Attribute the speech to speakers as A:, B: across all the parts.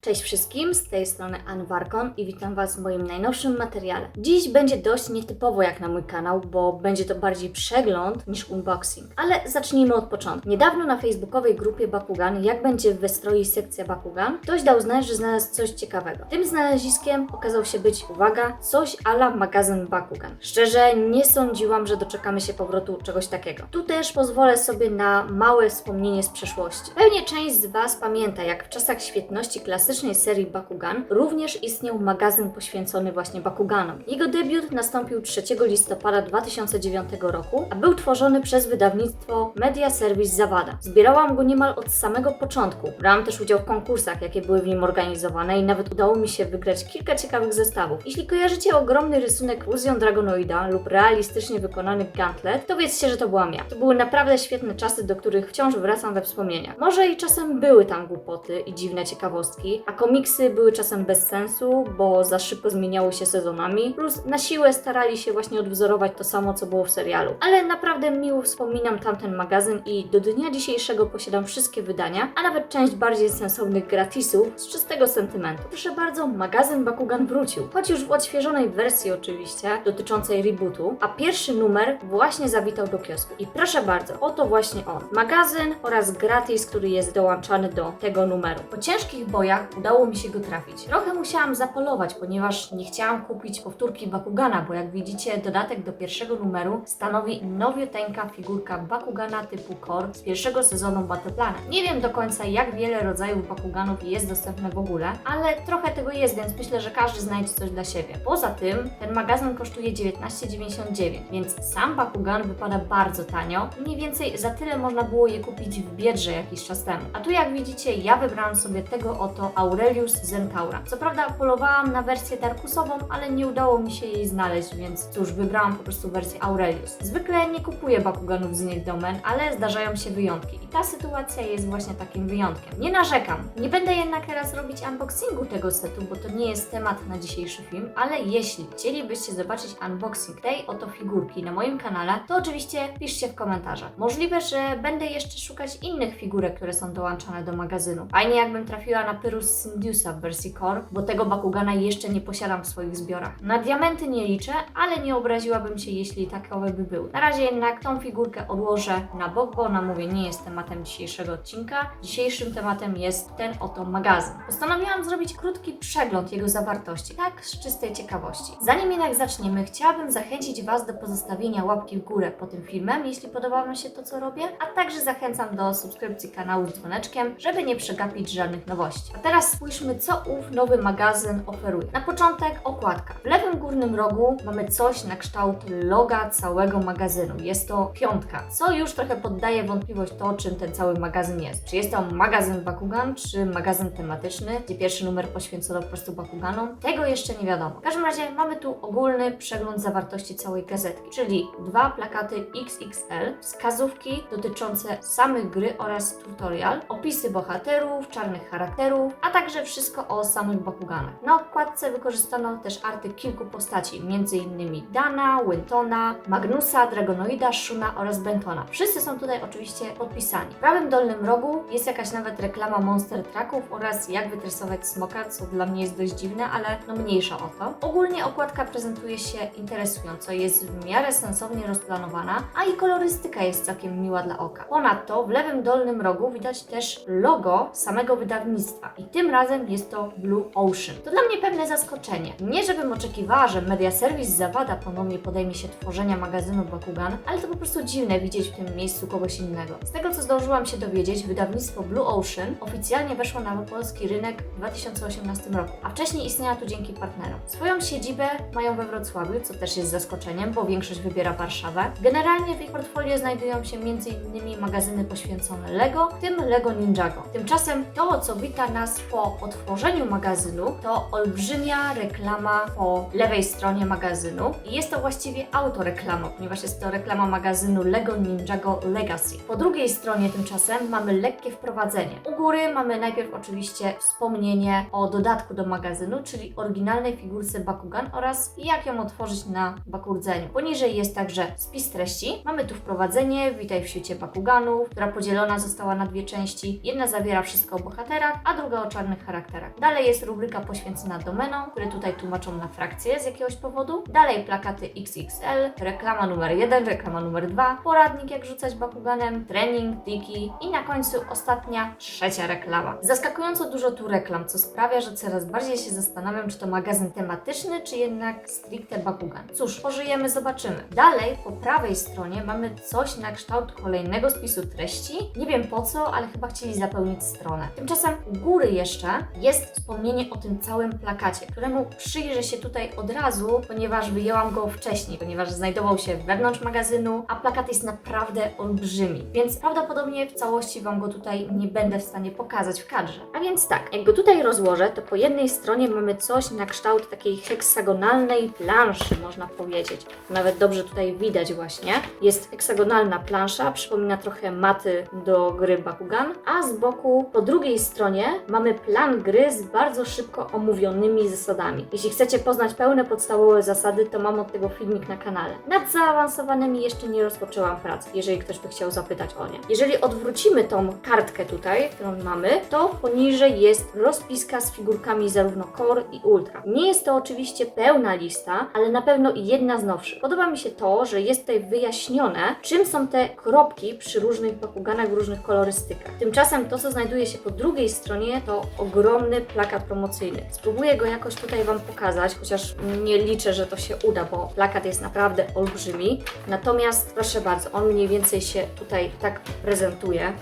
A: Cześć wszystkim, z tej strony Anwarkon i witam Was w moim najnowszym materiale. Dziś będzie dość nietypowo jak na mój kanał, bo będzie to bardziej przegląd niż unboxing. Ale zacznijmy od początku. Niedawno na facebookowej grupie Bakugan, jak będzie w sekcja Bakugan, ktoś dał znać, że znalazł coś ciekawego. Tym znaleziskiem okazał się być, uwaga, coś ala magazyn Bakugan. Szczerze, nie sądziłam, że doczekamy się powrotu czegoś takiego. Tu też pozwolę sobie na małe wspomnienie z przeszłości. Pewnie część z Was pamięta, jak w czasach świetności klasycznej serii Bakugan również istniał magazyn poświęcony właśnie Bakuganom. Jego debiut nastąpił 3 listopada 2009 roku, a był tworzony przez wydawnictwo Media Service Zawada. Zbierałam go niemal od samego początku. Brałam też udział w konkursach, jakie były w nim organizowane i nawet udało mi się wygrać kilka ciekawych zestawów. Jeśli kojarzycie ogromny rysunek Fusion Dragonoida lub realistycznie wykonany Gauntlet, to wiedzcie, że to byłam ja. To były naprawdę świetne czasy, do których wciąż wracam we wspomnieniach. Może i czasem były tam głupoty i dziwne ciekawostki, a komiksy były czasem bez sensu, bo za szybko zmieniały się sezonami, plus na siłę starali się właśnie odwzorować to samo, co było w serialu. Ale naprawdę miło wspominam tamten magazyn i do dnia dzisiejszego posiadam wszystkie wydania, a nawet część bardziej sensownych gratisów z czystego sentymentu. Proszę bardzo, magazyn Bakugan wrócił, choć już w odświeżonej wersji oczywiście, dotyczącej rebootu, a pierwszy numer właśnie zawitał do kiosku. I proszę bardzo, oto właśnie on. Magazyn oraz gratis, który jest dołączany do tego numeru. Po ciężkich bojach udało mi się go trafić. Trochę musiałam zapolować, ponieważ nie chciałam kupić powtórki Bakugana, bo jak widzicie, dodatek do pierwszego numeru stanowi nowiuteńka figurka Bakugana typu Core z pierwszego sezonu Battle Planet. Nie wiem do końca, jak wiele rodzajów Bakuganów jest dostępne w ogóle, ale trochę tego jest, więc myślę, że każdy znajdzie coś dla siebie. Poza tym, ten magazyn kosztuje 19,99, więc sam Bakugan wypada bardzo tanio. Mniej więcej za tyle można było je kupić w Biedrze jakiś czas temu. A tu jak widzicie, ja wybrałam sobie tego oto Aurelius Zentaura. Co prawda polowałam na wersję Darkusową, ale nie udało mi się jej znaleźć, więc cóż, wybrałam po prostu wersję Aurelius. Zwykle nie kupuję Bakuganów z innych domen, ale zdarzają się wyjątki. I ta sytuacja jest właśnie takim wyjątkiem. Nie narzekam. Nie będę jednak teraz robić unboxingu tego setu, bo to nie jest temat na dzisiejszy film, ale jeśli chcielibyście zobaczyć unboxing tej oto figurki na moim kanale, to oczywiście piszcie w komentarzach. Możliwe, że będę jeszcze szukać innych figurek, które są dołączane do magazynu. Fajnie jakbym trafiła na Pyrus Syndiusa w wersji Core, bo tego Bakugana jeszcze nie posiadam w swoich zbiorach. Na diamenty nie liczę, ale nie obraziłabym się, jeśli takowe by były. Na razie jednak tą figurkę odłożę na bok, bo ona mówię, nie jest tematem dzisiejszego odcinka. Dzisiejszym tematem jest ten oto magazyn. Postanowiłam zrobić krótki przegląd jego zawartości, tak z czystej ciekawości. Zanim jednak zaczniemy, chciałabym zachęcić Was do pozostawienia łapki w górę po tym filmem, jeśli podoba Wam się to, co robię, a także zachęcam do subskrypcji kanału z dzwoneczkiem, żeby nie przegapić żadnych nowości. A teraz spójrzmy, co ów nowy magazyn oferuje. Na początek okładka. W lewym górnym rogu mamy coś na kształt loga całego magazynu. Jest to piątka, co już trochę poddaje wątpliwość to, czym ten cały magazyn jest. Czy jest to magazyn Bakugan, czy magazyn tematyczny, gdzie pierwszy numer poświęcono po prostu Bakuganom? Tego jeszcze nie wiadomo. W każdym razie mamy tu ogólny przegląd zawartości całej gazetki, czyli dwa plakaty XXL, wskazówki dotyczące samych gry oraz tutorial, opisy bohaterów, czarnych charakterów, a także wszystko o samych Bakuganach. Na okładce wykorzystano też arty kilku postaci, m.in. Dana, Wintona, Magnusa, Dragonoida, Shuna oraz Bentona. Wszyscy są tutaj oczywiście podpisani. W prawym dolnym rogu jest jakaś nawet reklama Monster Trucków oraz jak wytresować smoka, co dla mnie jest dość dziwne, ale no mniejsza o to. Ogólnie okładka prezentuje się interesująco, jest w miarę sensownie rozplanowana, a i kolorystyka jest całkiem miła dla oka. Ponadto w lewym dolnym rogu widać też logo samego wydawnictwa i tym razem jest to Blue Ocean. To dla mnie pewne zaskoczenie. Nie żebym oczekiwała, że Media Service Zawada ponownie podejmie się tworzenia magazynu Bakugan, ale to po prostu dziwne widzieć w tym miejscu kogoś innego. Z tego co zdążyłam się dowiedzieć, wydawnictwo Blue Ocean oficjalnie weszło na polski rynek w 2018 roku, a wcześniej istniała tu dzięki partnerom. Swoją siedzibę mają we Wrocławiu, co też jest zaskoczeniem, bo większość wybiera Warszawę. Generalnie w ich portfolio znajdują się m.in. magazyny poświęcone Lego, w tym Lego Ninjago. Tymczasem to, co wita nas po otworzeniu magazynu, to olbrzymia reklama po lewej stronie magazynu jest to właściwie autoreklama, ponieważ jest to reklama magazynu Lego Ninjago Legacy. Po drugiej stronie tymczasem mamy lekkie wprowadzenie. U góry mamy najpierw oczywiście wspomnienie o dodatku do magazynu, czyli oryginalnej figurce Bakugan oraz jak ją otworzyć na Bakurdzeniu. Poniżej jest także spis treści. Mamy tu wprowadzenie, witaj w świecie Bakuganów, która podzielona została na dwie części. Jedna zawiera wszystko o bohaterach, a druga czarnych charakterach. Dalej jest rubryka poświęcona domenom, które tutaj tłumaczą na frakcje z jakiegoś powodu. Dalej plakaty XXL, reklama numer 1, reklama numer 2, poradnik jak rzucać bakuganem, trening, tiki i na końcu ostatnia, trzecia reklama. Zaskakująco dużo tu reklam, co sprawia, że coraz bardziej się zastanawiam, czy to magazyn tematyczny, czy jednak stricte bakugan. Cóż, pożyjemy, zobaczymy. Dalej, po prawej stronie mamy coś na kształt kolejnego spisu treści. Nie wiem po co, ale chyba chcieli zapełnić stronę. Tymczasem u góry jeszcze jest wspomnienie o tym całym plakacie, któremu przyjrzę się tutaj od razu, ponieważ wyjęłam go wcześniej, ponieważ znajdował się wewnątrz magazynu, a plakat jest naprawdę olbrzymi, więc prawdopodobnie w całości Wam go tutaj nie będę w stanie pokazać w kadrze. A więc tak, jak go tutaj rozłożę, to po jednej stronie mamy coś na kształt takiej heksagonalnej planszy, można powiedzieć. Nawet dobrze tutaj widać właśnie. Jest heksagonalna plansza, przypomina trochę maty do gry Bakugan, a z boku po drugiej stronie mamy plan gry z bardzo szybko omówionymi zasadami. Jeśli chcecie poznać pełne podstawowe zasady, to mam od tego filmik na kanale. Nad zaawansowanymi jeszcze nie rozpoczęłam prac, jeżeli ktoś by chciał zapytać o nie. Jeżeli odwrócimy tą kartkę tutaj, którą mamy, to poniżej jest rozpiska z figurkami zarówno Core i Ultra. Nie jest to oczywiście pełna lista, ale na pewno jedna z nowszych. Podoba mi się to, że jest tutaj wyjaśnione, czym są te kropki przy różnych bakuganach w różnych kolorystykach. Tymczasem to, co znajduje się po drugiej stronie, to ogromny plakat promocyjny. Spróbuję go jakoś tutaj Wam pokazać, chociaż nie liczę, że to się uda, bo plakat jest naprawdę olbrzymi. Natomiast proszę bardzo, on mniej więcej się tutaj tak prezentuje.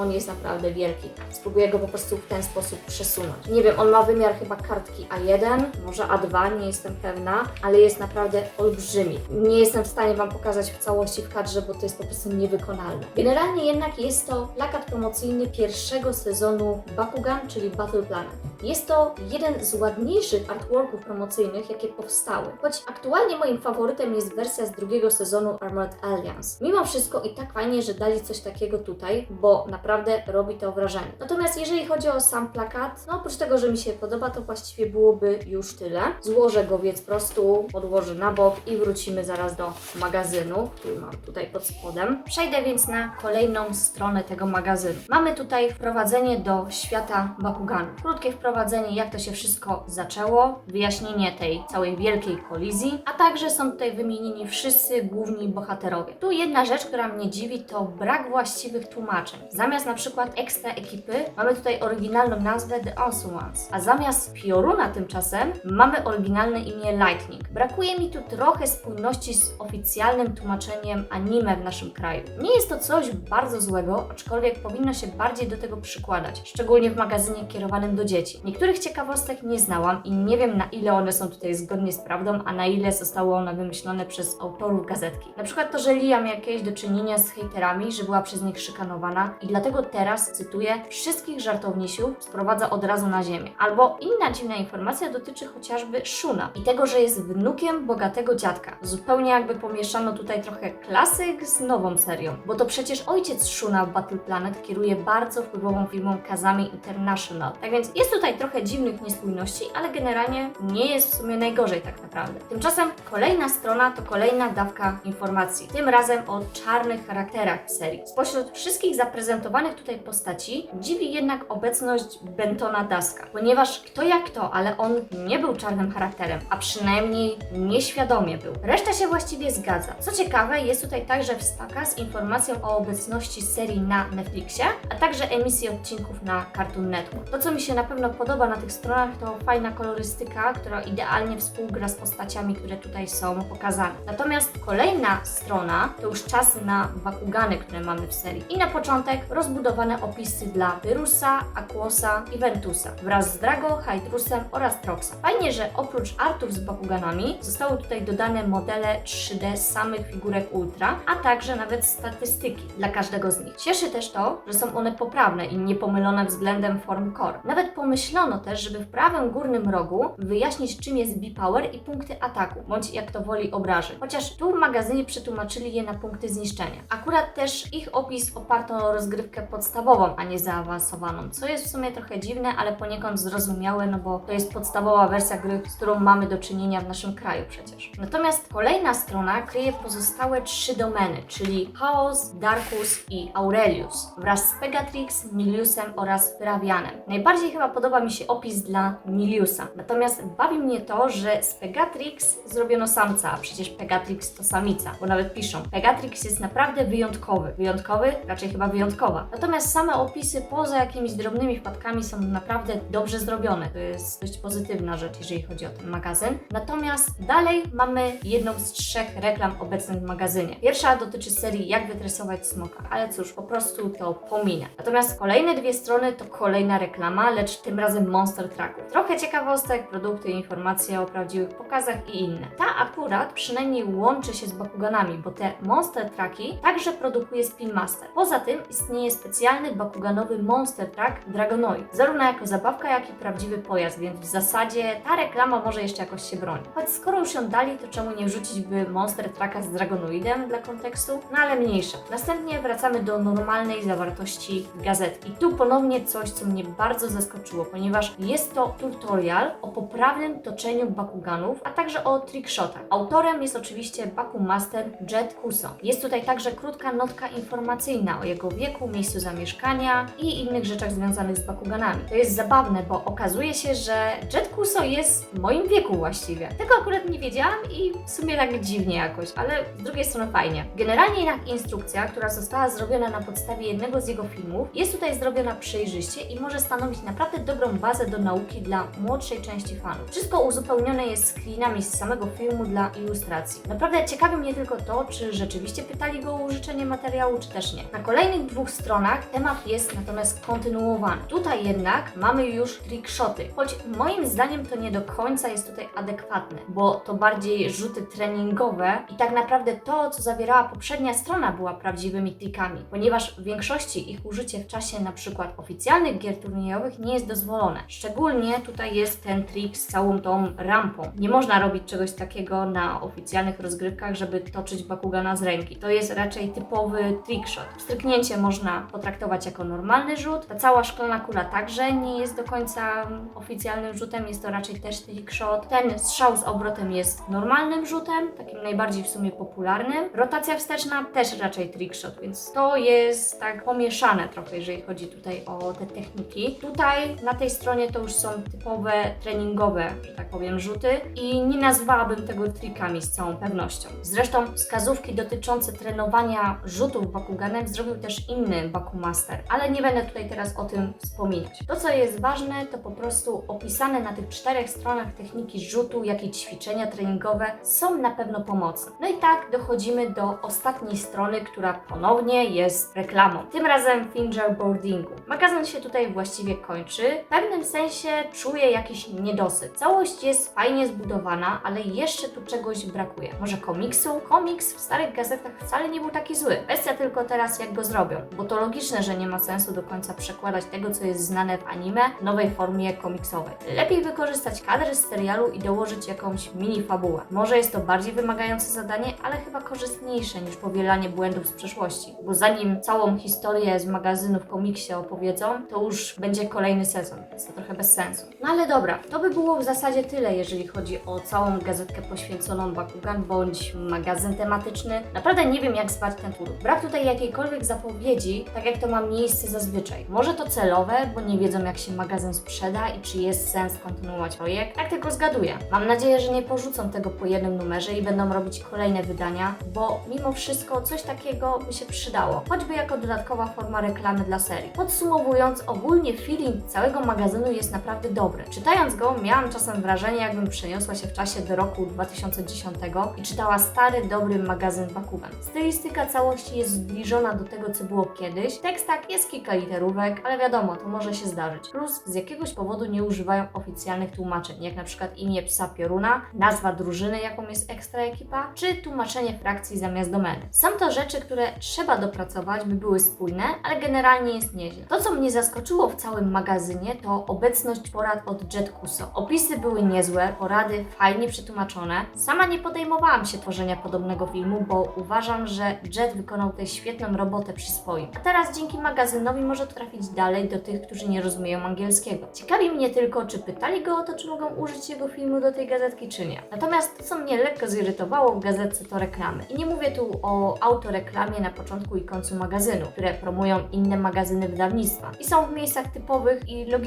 A: On jest naprawdę wielki. Spróbuję go po prostu w ten sposób przesunąć. Nie wiem, on ma wymiar chyba kartki A1, może A2, nie jestem pewna, ale jest naprawdę olbrzymi. Nie jestem w stanie Wam pokazać w całości w kadrze, bo to jest po prostu niewykonalne. Generalnie jednak jest to plakat promocyjny pierwszego sezonu Bakugan, czyli Battle Planet. Jest to jeden z ładniejszych artworków promocyjnych, jakie powstały. Choć aktualnie moim faworytem jest wersja z drugiego sezonu Armored Alliance. Mimo wszystko i tak fajnie, że dali coś takiego tutaj, bo naprawdę robi to wrażenie. Natomiast jeżeli chodzi o sam plakat, no oprócz tego, że mi się podoba, to właściwie byłoby już tyle. Złożę go więc prostu, podłożę na bok i wrócimy zaraz do magazynu, który mam tutaj pod spodem. Przejdę więc na kolejną stronę tego magazynu. Mamy tutaj wprowadzenie do świata Bakuganu. Krótkie wprowadzenie, jak to się wszystko zaczęło, wyjaśnienie tej całej wielkiej kolizji, a także są tutaj wymienieni wszyscy główni bohaterowie. Tu jedna rzecz, która mnie dziwi, to brak właściwych tłumaczeń. Zamiast na przykład ekstra ekipy, mamy tutaj oryginalną nazwę The Awesome a zamiast Pioruna tymczasem mamy oryginalne imię Lightning. Brakuje mi tu trochę spójności z oficjalnym tłumaczeniem anime w naszym kraju. Nie jest to coś bardzo złego, aczkolwiek powinno się bardziej do tego przykładać, szczególnie w magazynie kierowanym do dzieci. Niektórych ciekawostek nie znałam i nie wiem na ile one są tutaj zgodnie z prawdą, a na ile zostało one wymyślone przez autorów gazetki. Na przykład to, że Lia miała jakieś do czynienia z hejterami, że była przez nich szykanowana i dlatego teraz, cytuję, wszystkich żartownisiów sprowadza od razu na ziemię. Albo inna dziwna informacja dotyczy chociażby Shuna i tego, że jest wnukiem bogatego dziadka. Zupełnie jakby pomieszano tutaj trochę klasyk z nową serią, bo to przecież ojciec Shuna w Battle Planet kieruje bardzo wpływową firmą Kazami International. Tak więc jest tutaj trochę dziwnych niespójności, ale generalnie nie jest w sumie najgorzej tak naprawdę. Tymczasem kolejna strona to kolejna dawka informacji. Tym razem o czarnych charakterach w serii. Spośród wszystkich zaprezentowanych tutaj postaci dziwi jednak obecność Bentona Daska, ponieważ kto jak kto, ale on nie był czarnym charakterem, a przynajmniej nieświadomie był. Reszta się właściwie zgadza. Co ciekawe, jest tutaj także wstaka z informacją o obecności serii na Netflixie, a także emisji odcinków na Cartoon Network. To, co mi się na pewno podoba na tych stronach, to fajna kolorystyka, która idealnie współgra z postaciami, które tutaj są pokazane. Natomiast kolejna strona to już czas na Bakugany, które mamy w serii. I na początek rozbudowane opisy dla Pyrusa, Aquosa i Ventusa wraz z Drago, Hydrusem oraz Troxa. Fajnie, że oprócz artów z Bakuganami zostały tutaj dodane modele 3D samych figurek Ultra, a także nawet statystyki dla każdego z nich. Cieszy też to, że są one poprawne i niepomylone względem form core. Nawet pomyślałem, Pomyślono też, żeby w prawym górnym rogu wyjaśnić, czym jest B-Power i punkty ataku, bądź jak to woli obrażeń. Chociaż tu w magazynie przetłumaczyli je na punkty zniszczenia. Akurat też ich opis oparto o rozgrywkę podstawową, a nie zaawansowaną, co jest w sumie trochę dziwne, ale poniekąd zrozumiałe, no bo to jest podstawowa wersja gry, z którą mamy do czynienia w naszym kraju przecież. Natomiast kolejna strona kryje pozostałe trzy domeny, czyli Chaos, Darkus i Aurelius wraz z Pegatrix, Miliusem oraz Ravianem. Najbardziej chyba podoba mi się opis dla Miliusa. Natomiast bawi mnie to, że z Pegatrix zrobiono samca, a przecież Pegatrix to samica, bo nawet piszą. Pegatrix jest naprawdę wyjątkowy. Wyjątkowy? Raczej chyba wyjątkowa. Natomiast same opisy poza jakimiś drobnymi wpadkami są naprawdę dobrze zrobione. To jest dość pozytywna rzecz, jeżeli chodzi o ten magazyn. Natomiast dalej mamy jedną z trzech reklam obecnych w magazynie. Pierwsza dotyczy serii Jak wytresować smoka, ale cóż, po prostu to pominę. Natomiast kolejne dwie strony to kolejna reklama, lecz tym razem Monster Trucków. Trochę ciekawostek, produkty, informacje o prawdziwych pokazach i inne. Ta akurat przynajmniej łączy się z Bakuganami, bo te Monster Trucki także produkuje Spin Master. Poza tym istnieje specjalny bakuganowy Monster Truck Dragonoid, zarówno jako zabawka, jak i prawdziwy pojazd, więc w zasadzie ta reklama może jeszcze jakoś się broni. Choć skoro już ją dali, to czemu nie wrzucić by Monster Trucka z Dragonoidem dla kontekstu? No ale mniejsza. Następnie wracamy do normalnej zawartości gazetki. Tu ponownie coś, co mnie bardzo zaskoczyło, ponieważ jest to tutorial o poprawnym toczeniu bakuganów, a także o trickshotach. Autorem jest oczywiście Baku Master Jet Kuso. Jest tutaj także krótka notka informacyjna o jego wieku, miejscu zamieszkania i innych rzeczach związanych z bakuganami. To jest zabawne, bo okazuje się, że Jet Kuso jest w moim wieku właściwie. Tego akurat nie wiedziałam i w sumie tak dziwnie jakoś, ale z drugiej strony fajnie. Generalnie jednak instrukcja, która została zrobiona na podstawie jednego z jego filmów, jest tutaj zrobiona przejrzyście i może stanowić naprawdę dobrą bazę do nauki dla młodszej części fanów. Wszystko uzupełnione jest screenami z samego filmu dla ilustracji. Naprawdę ciekawi mnie tylko to, czy rzeczywiście pytali go o użyczenie materiału, czy też nie. Na kolejnych dwóch stronach temat jest natomiast kontynuowany. Tutaj jednak mamy już trickshoty, choć moim zdaniem to nie do końca jest tutaj adekwatne, bo to bardziej rzuty treningowe i tak naprawdę to, co zawierała poprzednia strona, była prawdziwymi trickami, ponieważ w większości ich użycie w czasie na przykład oficjalnych gier turniejowych nie jest dozwolone. Szczególnie tutaj jest ten trik z całą tą rampą. Nie można robić czegoś takiego na oficjalnych rozgrywkach, żeby toczyć Bakugana z ręki. To jest raczej typowy trickshot. Stryknięcie można potraktować jako normalny rzut. Ta cała szklana kula także nie jest do końca oficjalnym rzutem, jest to raczej też trickshot. Ten strzał z obrotem jest normalnym rzutem, takim najbardziej w sumie popularnym. Rotacja wsteczna też raczej trickshot, więc to jest tak pomieszane trochę, jeżeli chodzi tutaj o te techniki. Tutaj na tej stronie to już są typowe treningowe, że tak powiem, rzuty i nie nazwałabym tego trikami z całą pewnością. Zresztą wskazówki dotyczące trenowania rzutów Bakuganem zrobił też inny Bakumaster, ale nie będę tutaj teraz o tym wspominać. To, co jest ważne, to po prostu opisane na tych czterech stronach techniki rzutu, jak i ćwiczenia treningowe są na pewno pomocne. No i tak dochodzimy do ostatniej strony, która ponownie jest reklamą. Tym razem fingerboardingu. Magazyn się tutaj właściwie kończy. Pewnym sensie czuję jakiś niedosyt. Całość jest fajnie zbudowana, ale jeszcze tu czegoś brakuje. Może komiksu? Komiks w starych gazetach wcale nie był taki zły. Kwestia tylko teraz, jak go zrobią, bo to logiczne, że nie ma sensu do końca przekładać tego, co jest znane w anime, w nowej formie komiksowej. Lepiej wykorzystać kadry z serialu i dołożyć jakąś mini fabułę. Może jest to bardziej wymagające zadanie, ale chyba korzystniejsze niż powielanie błędów z przeszłości, bo zanim całą historię z magazynu w komiksie opowiedzą, to już będzie kolejny sezon, więc to trochę bez sensu. No ale dobra, to by było w zasadzie tyle, jeżeli chodzi o całą gazetkę poświęconą Bakugan bądź magazyn tematyczny. Naprawdę nie wiem, jak zwać ten tytuł. Brak tutaj jakiejkolwiek zapowiedzi, tak jak to ma miejsce zazwyczaj. Może to celowe, bo nie wiedzą, jak się magazyn sprzeda i czy jest sens kontynuować projekt. Tak tylko zgaduję. Mam nadzieję, że nie porzucą tego po jednym numerze i będą robić kolejne wydania, bo mimo wszystko coś takiego by się przydało, choćby jako dodatkowa forma reklamy dla serii. Podsumowując, ogólnie feeling całego magazynu jest naprawdę dobry. Czytając go, miałam czasem wrażenie, jakbym przeniosła się w czasie do roku 2010 i czytała stary, dobry magazyn Bakugan. Stylistyka całości jest zbliżona do tego, co było kiedyś. W tekstach jest kilka literówek, ale wiadomo, to może się zdarzyć. Plus z jakiegoś powodu nie używają oficjalnych tłumaczeń, jak na przykład imię psa Pioruna, nazwa drużyny, jaką jest ekstra ekipa, czy tłumaczenie frakcji zamiast domeny. Są to rzeczy, które trzeba dopracować, by były spójne, ale generalnie jest nieźle. To, co mnie zaskoczyło w całym magazynie, to obecność porad od Jet Kuso. Opisy były niezłe, porady fajnie przetłumaczone. Sama nie podejmowałam się tworzenia podobnego filmu, bo uważam, że Jet wykonał tę świetną robotę przy swoim. A teraz dzięki magazynowi może trafić dalej do tych, którzy nie rozumieją angielskiego. Ciekawi mnie tylko, czy pytali go o to, czy mogą użyć jego filmu do tej gazetki, czy nie. Natomiast to, co mnie lekko zirytowało w gazetce, to reklamy. I nie mówię tu o autoreklamie na początku i końcu magazynu, które promują inne magazyny wydawnictwa i są w miejscach typowych i logicznych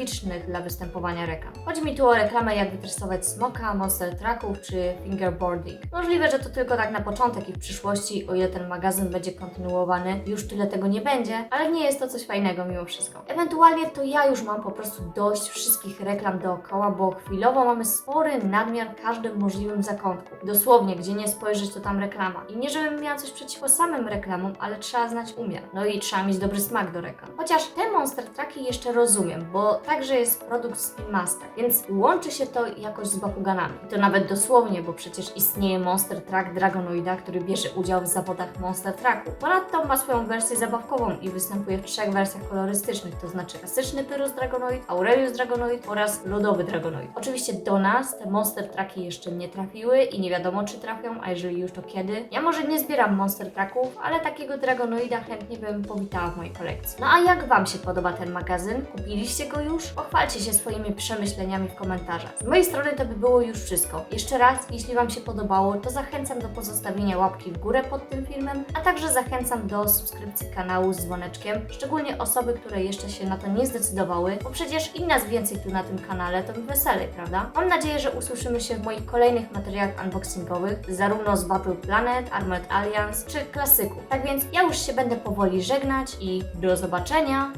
A: dla występowania reklam. Chodzi mi tu o reklamę, jak wytresować smoka, monster trucków czy fingerboarding. Możliwe, że to tylko tak na początek i w przyszłości, o ile ten magazyn będzie kontynuowany, już tyle tego nie będzie, ale nie jest to coś fajnego mimo wszystko. Ewentualnie to ja już mam po prostu dość wszystkich reklam dookoła, bo chwilowo mamy spory nadmiar w każdym możliwym zakątku. Dosłownie, gdzie nie spojrzeć, to tam reklama. I nie żebym miała coś przeciwko samym reklamom, ale trzeba znać umiar. No i trzeba mieć dobry smak do reklam. Chociaż te Monster Trucki jeszcze rozumiem, bo także jest produkt Spin Master, więc łączy się to jakoś z Bakuganami. I to nawet dosłownie, bo przecież istnieje Monster Truck Dragonoida, który bierze udział w zawodach Monster Trucku. Ponadto ma swoją wersję zabawkową i występuje w trzech wersjach kolorystycznych, to znaczy klasyczny Pyrrhus Dragonoid, Aurelius Dragonoid oraz lodowy Dragonoid. Oczywiście do nas te Monster Trucki jeszcze nie trafiły i nie wiadomo czy trafią, a jeżeli już to kiedy. Ja może nie zbieram Monster Trucków, ale takiego Dragonoida chętnie bym powitała w mojej kolekcji. No a jak Wam się podoba ten magazyn? Kupiliście go już? Pochwalcie się swoimi przemyśleniami w komentarzach. Z mojej strony to by było już wszystko. Jeszcze raz, jeśli Wam się podobało, to zachęcam do pozostawienia łapki w górę pod tym filmem, a także zachęcam do subskrypcji kanału z dzwoneczkiem, szczególnie osoby, które jeszcze się na to nie zdecydowały, bo przecież im nas więcej tu na tym kanale, to mi weselej, prawda? Mam nadzieję, że usłyszymy się w moich kolejnych materiałach unboxingowych, zarówno z Battle Planet, Armored Alliance, czy klasyków. Tak więc ja już się będę powoli żegnać i do zobaczenia